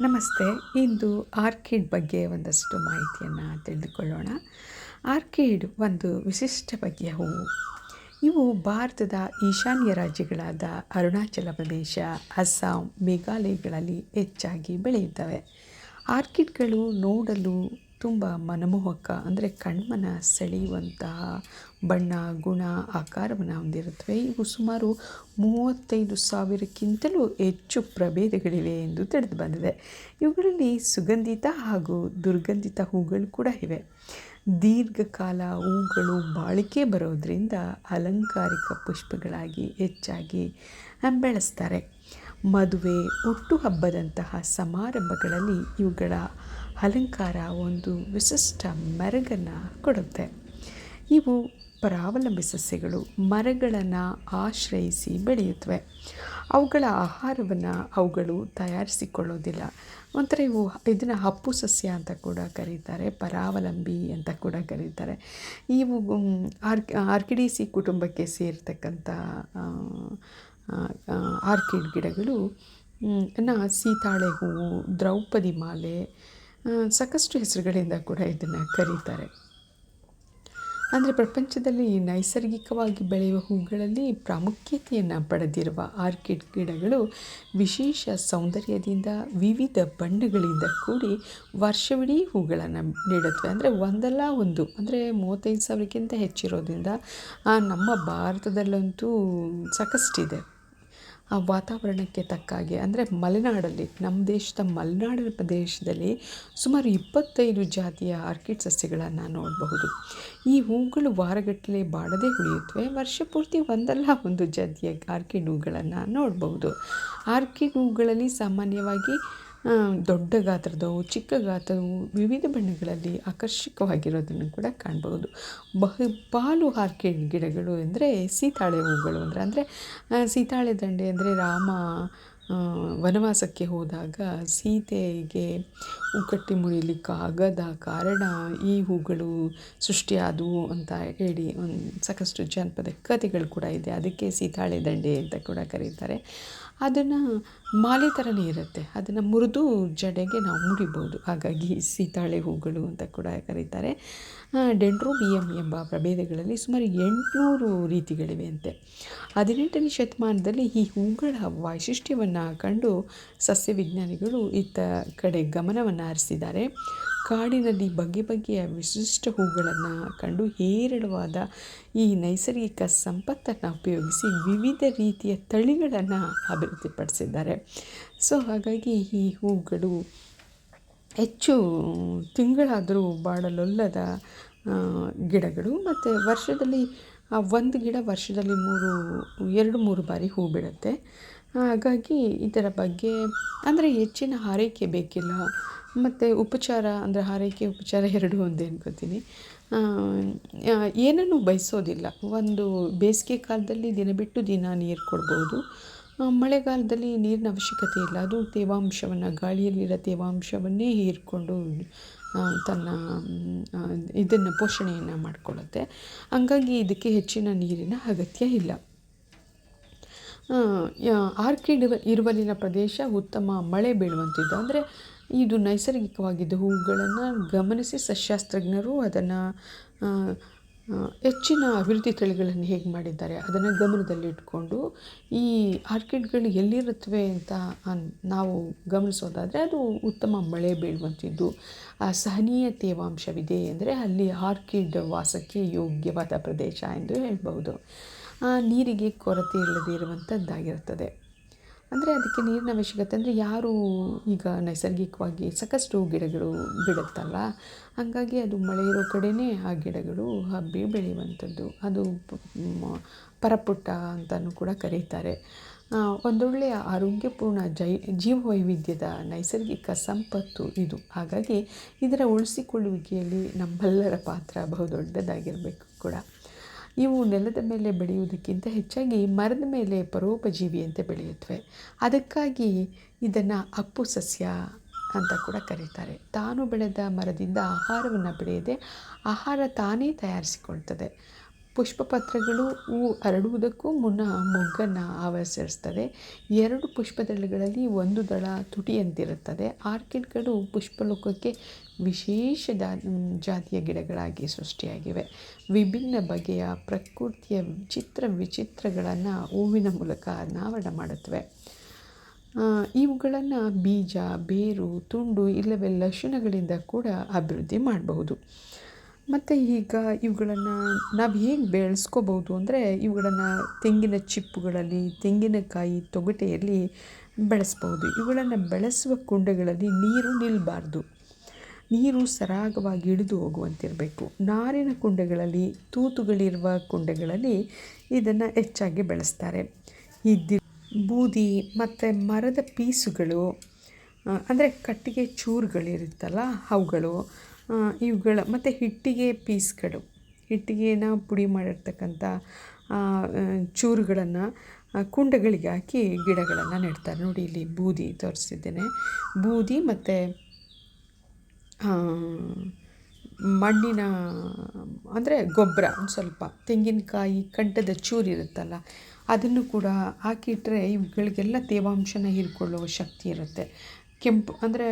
ನಮಸ್ತೆ. ಇಂದು ಆರ್ಕಿಡ್ ಬಗ್ಗೆ ಒಂದಷ್ಟು ಮಾಹಿತಿಯನ್ನು ತಿಳಿದುಕೊಳ್ಳೋಣ. ಆರ್ಕಿಡ್ ಒಂದು ವಿಶಿಷ್ಟ ಬಗೆಯ ಹೂವು ಇವು ಭಾರತದ ಈಶಾನ್ಯ ರಾಜ್ಯಗಳಾದ ಅರುಣಾಚಲ ಪ್ರದೇಶ, ಅಸ್ಸಾಂ, ಮೇಘಾಲಯಗಳಲ್ಲಿ ಹೆಚ್ಚಾಗಿ ಬೆಳೆಯುತ್ತವೆ. ಆರ್ಕಿಡ್ಗಳು ನೋಡಲು ತುಂಬ ಮನಮೋಹಕ, ಅಂದರೆ ಕಣ್ಮನ ಸೆಳೆಯುವಂತಹ ಬಣ್ಣ, ಗುಣ, ಆಕಾರವನ್ನು ಹೊಂದಿರುತ್ತವೆ. ಇವು ಸುಮಾರು ಮೂವತ್ತೈದು ಸಾವಿರಕ್ಕಿಂತಲೂ ಹೆಚ್ಚು ಪ್ರಭೇದಗಳಿವೆ ಎಂದು ತಿಳಿದು ಬಂದಿದೆ. ಇವುಗಳಲ್ಲಿ ಸುಗಂಧಿತ ಹಾಗೂ ದುರ್ಗಂಧಿತ ಹೂಗಳು ಕೂಡ ಇವೆ. ದೀರ್ಘಕಾಲ ಹೂಗಳು ಬಾಳಿಕೆ ಬರೋದರಿಂದ ಅಲಂಕಾರಿಕ ಪುಷ್ಪಗಳಾಗಿ ಹೆಚ್ಚಾಗಿ ಬೆಳೆಸ್ತಾರೆ. ಮದುವೆ, ಹುಟ್ಟುಹಬ್ಬದಂತಹ ಸಮಾರಂಭಗಳಲ್ಲಿ ಇವುಗಳ ಅಲಂಕಾರ ಒಂದು ವಿಶಿಷ್ಟ ಮೆರಗನ್ನು ಕೊಡುತ್ತೆ. ಇವು ಪರಾವಲಂಬಿ ಸಸ್ಯಗಳು, ಮರಗಳನ್ನು ಆಶ್ರಯಿಸಿ ಬೆಳೆಯುತ್ತವೆ ಅವುಗಳ ಆಹಾರವನ್ನು ಅವುಗಳು ತಯಾರಿಸಿಕೊಳ್ಳೋದಿಲ್ಲ. ಒಂಥರ ಇವು ಇದನ್ನು ಹಪ್ಪು ಸಸ್ಯ ಅಂತ ಕೂಡ ಕರೀತಾರೆ, ಪರಾವಲಂಬಿ ಅಂತ ಕೂಡ ಕರೀತಾರೆ. ಇವು ಆರ್ಕ್, ಆರ್ಕಿಡೀಸಿ ಕುಟುಂಬಕ್ಕೆ ಸೇರ್ತಕ್ಕಂಥ ಆರ್ಕಿಡ್ ಗಿಡಗಳು ನ ಸೀತಾಳೆ ಹೂವು, ದ್ರೌಪದಿ ಮಾಲೆ ಸಾಕಷ್ಟು ಹೆಸರುಗಳಿಂದ ಕೂಡ ಇದನ್ನು ಕರೀತಾರೆ. ಅಂದರೆ ಪ್ರಪಂಚದಲ್ಲಿ ನೈಸರ್ಗಿಕವಾಗಿ ಬೆಳೆಯುವ ಹೂಗಳಲ್ಲಿ ಪ್ರಾಮುಖ್ಯತೆಯನ್ನು ಪಡೆದಿರುವ ಆರ್ಕಿಡ್ ಗಿಡಗಳು ವಿಶೇಷ ಸೌಂದರ್ಯದಿಂದ ವಿವಿಧ ಬಣ್ಣಗಳಿಂದ ಕೂಡಿ ವರ್ಷವಿಡೀ ಹೂಗಳನ್ನು ನೀಡುತ್ತವೆ. ಅಂದರೆ ಒಂದಲ್ಲ ಒಂದು, ಅಂದರೆ ಮೂವತ್ತೈದು ಸಾವಿರಕ್ಕಿಂತ ಹೆಚ್ಚಿರೋದ್ರಿಂದ ನಮ್ಮ ಭಾರತದಲ್ಲಂತೂ ಸಾಕಷ್ಟಿದೆ. ಆ ವಾತಾವರಣಕ್ಕೆ ತಕ್ಕ ಹಾಗೆ. ಅಂದರೆ ಮಲೆನಾಡಲ್ಲಿ ನಮ್ಮ ದೇಶದ ಮಲೆನಾಡಿನ ಪ್ರದೇಶದಲ್ಲಿ ಸುಮಾರು ಇಪ್ಪತ್ತೈದು ಜಾತಿಯ ಆರ್ಕಿಡ್ ಸಸ್ಯಗಳನ್ನು ನೋಡಬಹುದು. ಈ ಹೂಗಳು ವಾರಗಟ್ಟಲೆ ಬಾಡದೆ ಉಳಿಯುತ್ತವೆ ವರ್ಷ ಪೂರ್ತಿ ಒಂದಲ್ಲ ಒಂದು ಜಾತಿಯ ಆರ್ಕಿಡ್ ಹೂಗಳನ್ನು ನೋಡಬಹುದು. ಆರ್ಕಿಡ್ ಹೂಗಳಲ್ಲಿ ಸಾಮಾನ್ಯವಾಗಿ ದೊಡ್ಡ ಗಾತ್ರದವು ಚಿಕ್ಕ ಗಾತ್ರವು ವಿವಿಧ ಬಣ್ಣಗಳಲ್ಲಿ ಆಕರ್ಷಕವಾಗಿರೋದನ್ನು ಕೂಡ ಕಾಣ್ಬೋದು. ಬಹುಪಾಲು ಹಾರ್ಕಿಡ್ ಗಿಡಗಳು ಅಂದರೆ ಸೀತಾಳೆ ಹೂಗಳು ಅಂದರೆ ಅಂದರೆ ಸೀತಾಳೆ ದಂಡೆ ಅಂದರೆ ರಾಮ ವನವಾಸಕ್ಕೆ ಹೋದಾಗ ಸೀತೆಗೆ ಉಕ್ಕಟ್ಟಿ ಮುಡಿಲಿಕ್ಕಾಗದ ಕಾರಣ ಈ ಹೂಗಳು ಸೃಷ್ಟಿಯಾದವು ಅಂತ ಹೇಳಿ ಒಂದು ಸಾಕಷ್ಟು ಜಾನಪದ ಕಥೆಗಳು ಕೂಡ ಇದೆ. ಅದಕ್ಕೆ ಸೀತಾಳೆ ದಂಡೆ ಅಂತ ಕೂಡ ಕರೀತಾರೆ. ಅದನ್ನು ಮಾಲೆ ಥರನೇ ಇರುತ್ತೆ. ಅದನ್ನು ಮುರಿದು ಜಡೆಗೆ ನಾವು ಮುಡಿಬೋದು ಹಾಗಾಗಿ ಸೀತಾಳೆ ಹೂಗಳು ಅಂತ ಕೂಡ ಕರೀತಾರೆ. ಡೆಂಡ್ರೋಬಿಯಂ ಎಂಬ ಪ್ರಭೇದಗಳಲ್ಲಿ ಸುಮಾರು ಎಂಟುನೂರು ರೀತಿಗಳಿವೆ ಅಂತೆ. ಹದಿನೆಂಟನೇ ಶತಮಾನದಲ್ಲಿ ಈ ಹೂಗಳ ವೈಶಿಷ್ಟ್ಯವನ್ನು ಕಂಡು ಸಸ್ಯವಿಜ್ಞಾನಿಗಳು ಇತ್ತ ಕಡೆ ಗಮನವನ್ನು ಹರಿಸಿದ್ದಾರೆ. ಕಾಡಿನಲ್ಲಿ ಬಗೆ ಬಗೆಯ ವಿಶಿಷ್ಟ ಹೂಗಳನ್ನು ಕಂಡು ಹೇರಳವಾದ ಈ ನೈಸರ್ಗಿಕ ಸಂಪತ್ತನ್ನು ಉಪಯೋಗಿಸಿ ವಿವಿಧ ರೀತಿಯ ತಳಿಗಳನ್ನು ಅಭಿವೃದ್ಧಿಪಡಿಸಿದ್ದಾರೆ. ಸೊ ಹಾಗಾಗಿ ಈ ಹೂಗಳು ಹೆಚ್ಚು ತಿಂಗಳಾದರೂ ಬಾಡಲೊಲ್ಲದ ಗಿಡಗಳು. ಮತ್ತು ವರ್ಷದಲ್ಲಿ ಒಂದು ಗಿಡ ವರ್ಷದಲ್ಲಿ ಮೂರು, ಎರಡು, ಮೂರು ಬಾರಿ ಹೂ ಬಿಡುತ್ತೆ. ಹಾಗಾಗಿ ಇದರ ಬಗ್ಗೆ ಅಂದರೆ ಹೆಚ್ಚಿನ ಆರೈಕೆ ಬೇಕಿಲ್ಲ. ಮತ್ತು ಉಪಚಾರ ಅಂದರೆ ಆರೈಕೆ ಉಪಚಾರ ಎರಡೂ ಒಂದೇ ಅನ್ಕೋತೀನಿ. ಏನನ್ನೂ ಬಯಸೋದಿಲ್ಲ. ಒಂದು ಬೇಸಿಗೆ ಕಾಲದಲ್ಲಿ ದಿನ ಬಿಟ್ಟು ದಿನ ನೀರು ಕೊಡ್ಬೋದು. ಮಳೆಗಾಲದಲ್ಲಿ ನೀರಿನ ಅವಶ್ಯಕತೆ ಇಲ್ಲ. ಅದು ತೇವಾಂಶವನ್ನು, ಗಾಳಿಯಲ್ಲಿರೋ ತೇವಾಂಶವನ್ನೇ ಹೀರಿಕೊಂಡು ತನ್ನ ಇದನ್ನು ಪೋಷಣೆಯನ್ನು ಮಾಡಿಕೊಳ್ಳುತ್ತೆ. ಹಂಗಾಗಿ ಇದಕ್ಕೆ ಹೆಚ್ಚಿನ ನೀರಿನ ಅಗತ್ಯ ಇಲ್ಲ. ಆರ್ಕಿಡ್ ಇರುವಲ್ಲಿನ ಪ್ರದೇಶ ಉತ್ತಮ ಮಳೆ ಬೀಳುವಂಥದ್ದು ಅಂದರೆ ಇದು ನೈಸರ್ಗಿಕವಾಗಿದ್ದ ಹೂಗಳನ್ನು ಗಮನಿಸಿ ಸಸ್ಯಶಾಸ್ತ್ರಜ್ಞರು ಅದನ್ನು ಹೆಚ್ಚಿನ ಅಭಿವೃದ್ಧಿ ತಳಿಗಳನ್ನು ಹೇಗೆ ಮಾಡಿದ್ದಾರೆ, ಅದನ್ನು ಗಮನದಲ್ಲಿಟ್ಕೊಂಡು ಈ ಆರ್ಕಿಡ್ಗಳು ಎಲ್ಲಿರುತ್ತವೆ ಅಂತ ನಾವು ಗಮನಿಸೋದಾದರೆ ಅದು ಉತ್ತಮ ಮಳೆ ಬೀಳುವಂಥದ್ದು, ಆ ಸಹನೀಯ ತೇವಾಂಶವಿದೆ ಅಂದರೆ ಅಲ್ಲಿ ಆರ್ಕಿಡ್ ವಾಸಕ್ಕೆ ಯೋಗ್ಯವಾದ ಪ್ರದೇಶ ಎಂದು ಹೇಳ್ಬೋದು ನೀರಿಗೆ ಕೊರತೆ ಇಲ್ಲದೇ ಇರುವಂಥದ್ದಾಗಿರ್ತದೆ ಅಂದರೆ ಅದಕ್ಕೆ ನೀರಿನ ಅವಶ್ಯಕತೆ ಅಂದರೆ ಯಾರು ಈಗ ನೈಸರ್ಗಿಕವಾಗಿ ಸಾಕಷ್ಟು ಗಿಡಗಳು ಬಿಡುತ್ತಲ್ಲ, ಹಾಗಾಗಿ ಅದು ಮಳೆ ಇರೋ ಕಡೆಯೇ ಆ ಗಿಡಗಳು ಹಬ್ಬಿ ಬೆಳೆಯುವಂಥದ್ದು. ಅದು ಪರಪುಟ್ಟ ಅಂತಲೂ ಕೂಡ ಕರೀತಾರೆ. ಒಂದೊಳ್ಳೆಯ ಆರೋಗ್ಯಪೂರ್ಣ ಜೈ, ಜೀವವೈವಿಧ್ಯದ ನೈಸರ್ಗಿಕ ಸಂಪತ್ತು ಇದು. ಹಾಗಾಗಿ ಇದರ ಉಳಿಸಿಕೊಳ್ಳುವಿಕೆಯಲ್ಲಿ ನಮ್ಮೆಲ್ಲರ ಪಾತ್ರ ಬಹುದೊಡ್ಡದಾಗಿರಬೇಕು ಕೂಡ. ಇವು ನೆಲದ ಮೇಲೆ ಬೆಳೆಯುವುದಕ್ಕಿಂತ ಹೆಚ್ಚಾಗಿ ಮರದ ಮೇಲೆ ಪರೋಪಜೀವಿಯಂತೆ ಬೆಳೆಯುತ್ತವೆ. ಅದಕ್ಕಾಗಿ ಇದನ್ನು ಅಪ್ಪು ಸಸ್ಯ ಅಂತ ಕೂಡ ಕರೀತಾರೆ. ತಾನು ಬೆಳೆದ ಮರದಿಂದ ಆಹಾರವನ್ನು ಬೆಳೆಯದೆ ಆಹಾರ ತಾನೇ ತಯಾರಿಸಿಕೊಳ್ತದೆ. ಪುಷ್ಪಪತ್ರಗಳು ಹೂ ಹರಡುವುದಕ್ಕೂ ಮುನ್ನ ಮೊಗ್ಗನ್ನು ಆವರಿಸಿರ್ತದೆ ಎರಡು ಪುಷ್ಪದಳಗಳಲ್ಲಿ ಒಂದು ದಳ ತುಟಿಯಂತಿರುತ್ತದೆ. ಆರ್ಕಿಡ್ಗಳು ಪುಷ್ಪಲೋಕಕ್ಕೆ ವಿಶೇಷ ಜಾತಿಯ ಗಿಡಗಳಾಗಿ ಸೃಷ್ಟಿಯಾಗಿವೆ. ವಿಭಿನ್ನ ಬಗೆಯ ಪ್ರಕೃತಿಯ ಚಿತ್ರ ವಿಚಿತ್ರಗಳನ್ನು ಹೂವಿನ ಮೂಲಕ ಅನಾವರಣ ಮಾಡುತ್ತವೆ. ಇವುಗಳನ್ನು ಬೀಜ, ಬೇರು, ತುಂಡು ಇಲ್ಲವೇ ಲಕ್ಷಣಗಳಿಂದ ಕೂಡ ಅಭಿವೃದ್ಧಿ ಮಾಡಬಹುದು. ಮತ್ತು ಈಗ ಇವುಗಳನ್ನು ನಾವು ಹೇಗೆ ಬೆಳೆಸ್ಕೋಬೋದು ಅಂದರೆ ಇವುಗಳನ್ನು ತೆಂಗಿನ ಚಿಪ್ಪುಗಳಲ್ಲಿ, ತೆಂಗಿನಕಾಯಿ ತೊಗಟೆಯಲ್ಲಿ ಬೆಳೆಸ್ಬೋದು ಇವುಗಳನ್ನು ಬೆಳೆಸುವ ಕುಂಡಗಳಲ್ಲಿ ನೀರು ನಿಲ್ಲಬಾರ್ದು ನೀರು ಸರಾಗವಾಗಿ ಹಿಡಿದು ಹೋಗುವಂತಿರಬೇಕು. ನಾರಿನ ಕುಂಡಗಳಲ್ಲಿ, ತೂತುಗಳಿರುವ ಕುಂಡಗಳಲ್ಲಿ ಇದನ್ನು ಹೆಚ್ಚಾಗಿ ಬೆಳೆಸ್ತಾರೆ. ಇದ್ದಿ ಬೂದಿ ಮತ್ತು ಮರದ ಪೀಸುಗಳು ಅಂದರೆ ಕಟ್ಟಿಗೆ ಚೂರುಗಳಿರುತ್ತಲ್ಲ, ಅವುಗಳು ಇವುಗಳ ಮತ್ತು ಹಿಟ್ಟಿಗೆ ಪೀಸ್ಗಳು. ಹಿಟ್ಟಿಗೆನ ಪುಡಿ ಮಾಡಿರ್ತಕ್ಕಂಥ ಚೂರುಗಳನ್ನು ಕುಂಡಗಳಿಗೆ ಹಾಕಿ ಗಿಡಗಳನ್ನು ನೆಡ್ತಾರೆ. ನೋಡಿ ಇಲ್ಲಿ ಬೂದಿ ತೋರಿಸಿದ್ದೇನೆ ಬೂದಿ ಮತ್ತು ಮಣ್ಣಿನ, ಅಂದರೆ ಗೊಬ್ಬರ, ಒಂದು ಸ್ವಲ್ಪ ತೆಂಗಿನಕಾಯಿ, ಕಂಠದ ಚೂರು ಇರುತ್ತಲ್ಲ, ಅದನ್ನು ಕೂಡ ಹಾಕಿಟ್ರೆ ಇವುಗಳಿಗೆಲ್ಲ ತೇವಾಂಶನ ಹೀರಿಕೊಳ್ಳುವ ಶಕ್ತಿ ಇರುತ್ತೆ. ಕೆಂಪು, ಅಂದರೆ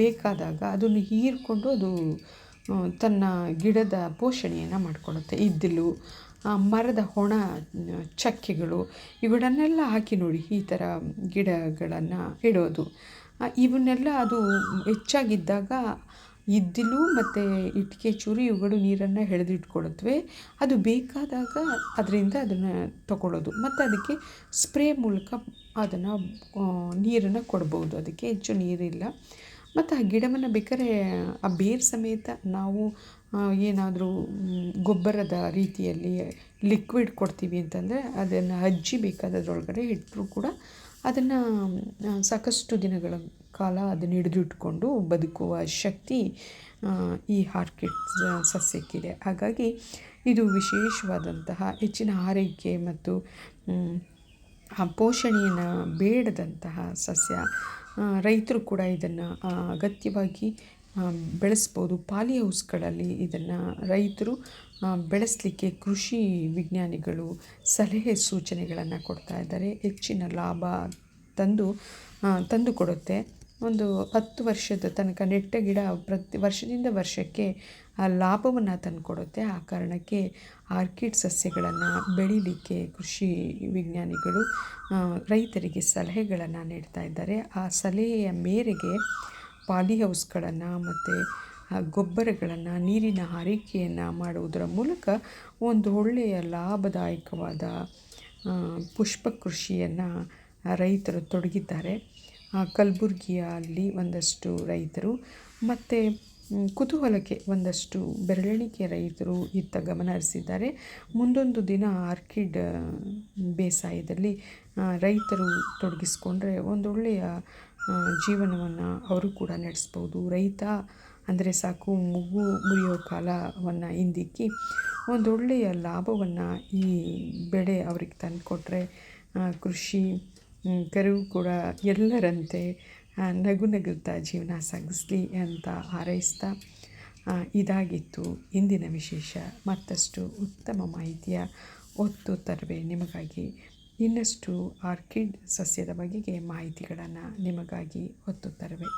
ಬೇಕಾದಾಗ ಅದನ್ನು ಹೀರಿಕೊಂಡು ಅದು ತನ್ನ ಗಿಡದ ಪೋಷಣೆಯನ್ನು ಮಾಡಿಕೊಳ್ಳುತ್ತೆ. ಇದ್ದಿಲು ಮರದ ಹೊಣ, ಚಕ್ಕೆಗಳು ಇವುಗಳನ್ನೆಲ್ಲ ಹಾಕಿ ನೋಡಿ ಈ ಥರ ಗಿಡಗಳನ್ನು ಇಡೋದು. ಇವನ್ನೆಲ್ಲ ಅದು ಹೆಚ್ಚಾಗಿದ್ದಾಗ ಇದ್ದಿಲು ಮತ್ತು ಇಟ್ಟಿಗೆ ಚೂರಿ ಇವುಗಳು ನೀರನ್ನು ಹೆಳೆದಿಟ್ಕೊಳ್ಳುತ್ತವೆ ಅದು ಬೇಕಾದಾಗ ಅದರಿಂದ ಅದನ್ನು ತಗೊಳ್ಳೋದು ಮತ್ತು ಅದಕ್ಕೆ ಸ್ಪ್ರೇ ಮೂಲಕ ಅದನ್ನು ನೀರನ್ನು ಕೊಡ್ಬೋದು. ಅದಕ್ಕೆ ಹೆಚ್ಚು ನೀರಿಲ್ಲ. ಮತ್ತು ಆ ಗಿಡವನ್ನು ಬೇಕಾದ್ರೆ ಆ ಬೇರು ಸಮೇತ ನಾವು ಏನಾದರೂ ಗೊಬ್ಬರದ ರೀತಿಯಲ್ಲಿ ಲಿಕ್ವಿಡ್ ಕೊಡ್ತೀವಿ ಅಂತಂದರೆ ಅದನ್ನು ಅಜ್ಜಿ ಬೇಕಾದದ್ರೊಳಗಡೆ ಇಟ್ಟರೂ ಕೂಡ ಅದನ್ನು ಸಾಕಷ್ಟು ದಿನಗಳ ಕಾಲ ಅದನ್ನು ಹಿಡಿದಿಟ್ಕೊಂಡು ಬದುಕುವ ಶಕ್ತಿ ಈ ಹಾರ್ಕಿಟ್ ಸಸ್ಯಕ್ಕಿದೆ. ಹಾಗಾಗಿ ಇದು ವಿಶೇಷವಾದಂತಹ ಹೆಚ್ಚಿನ ಆರೈಕೆ ಮತ್ತು ಪೋಷಣೆಯನ್ನು ಬೇಡದಂತಹ ಸಸ್ಯ. ರೈತರು ಕೂಡ ಇದನ್ನು ಅಗತ್ಯವಾಗಿ ಬೆಳೆಸ್ಬೋದು. ಪಾಲಿ ಹೌಸ್ಗಳಲ್ಲಿ ಇದನ್ನು ರೈತರು ಬೆಳೆಸಲಿಕ್ಕೆ ಕೃಷಿ ವಿಜ್ಞಾನಿಗಳು ಸಲಹೆ ಸೂಚನೆಗಳನ್ನು ಕೊಡ್ತಾ ಇದ್ದಾರೆ. ಹೆಚ್ಚಿನ ಲಾಭ ತಂದು ತಂದು ಕೊಡುತ್ತೆ. ಒಂದು ಹತ್ತು ವರ್ಷದ ತನಕ ನೆಟ್ಟ ಗಿಡ ಪ್ರತಿ ವರ್ಷದಿಂದ ವರ್ಷಕ್ಕೆ, ಆ, ಲಾಭವನ್ನು ತಂದುಕೊಡುತ್ತೆ ಆ ಕಾರಣಕ್ಕೆ ಆರ್ಕಿಡ್ ಸಸ್ಯಗಳನ್ನು ಬೆಳೀಲಿಕ್ಕೆ ಕೃಷಿ ವಿಜ್ಞಾನಿಗಳು ರೈತರಿಗೆ ಸಲಹೆಗಳನ್ನು ನೀಡ್ತಾ ಇದ್ದಾರೆ. ಆ ಸಲಹೆಯ ಮೇರೆಗೆ ಪಾಲಿ ಹೌಸ್ಗಳನ್ನು ಮತ್ತು ಗೊಬ್ಬರಗಳನ್ನು, ನೀರಿನ ಆರೈಕೆಯನ್ನು ಮಾಡುವುದರ ಮೂಲಕ ಒಂದು ಒಳ್ಳೆಯ ಲಾಭದಾಯಕವಾದ ಪುಷ್ಪ ಕೃಷಿಯನ್ನು ರೈತರು ತೊಡಗಿದ್ದಾರೆ. ಕಲಬುರ್ಗಿಯಲ್ಲಿ ಒಂದಷ್ಟು ರೈತರು ಮತ್ತು ಕುತೂಹಲಕ್ಕೆ ಒಂದಷ್ಟು ಬೆರಳೆಣಿಕೆ ರೈತರು ಇತ್ತ ಗಮನ ಹರಿಸಿದ್ದಾರೆ. ಮುಂದೊಂದು ದಿನ ಆರ್ಕಿಡ್ ಬೇಸಾಯದಲ್ಲಿ ರೈತರು ತೊಡಗಿಸ್ಕೊಂಡ್ರೆ ಒಂದೊಳ್ಳೆಯ ಜೀವನವನ್ನು ಅವರು ಕೂಡ ನಡೆಸ್ಬೋದು. ರೈತ ಅಂದರೆ ಸಾಕು ಮಗು ಮುರಿಯೋ ಕಾಲವನ್ನು ಹಿಂದಿಕ್ಕಿ ಒಂದೊಳ್ಳೆಯ ಲಾಭವನ್ನು ಈ ಬೆಳೆ ಅವ್ರಿಗೆ ತಂದುಕೊಟ್ರೆ ಕೃಷಿ ಕರು ಕೂಡ ಎಲ್ಲರಂತೆ ನಗು ನಗುತ್ತಾ ಜೀವನ ಸಾಗಿಸ್ಲಿ ಅಂತ ಹಾರೈಸ್ತಾ ಇದಾಗಿತ್ತು ಇಂದಿನ ವಿಶೇಷ. ಮತ್ತಷ್ಟು ಉತ್ತಮ ಮಾಹಿತಿಯ ಒತ್ತು ತರುವೆ ನಿಮಗಾಗಿ. ಇನ್ನಷ್ಟು ಆರ್ಕಿಡ್ ಸಸ್ಯದ ಬಗೆಗೆ ಮಾಹಿತಿಗಳನ್ನು ನಿಮಗಾಗಿ ಒತ್ತು ತರುವೆ.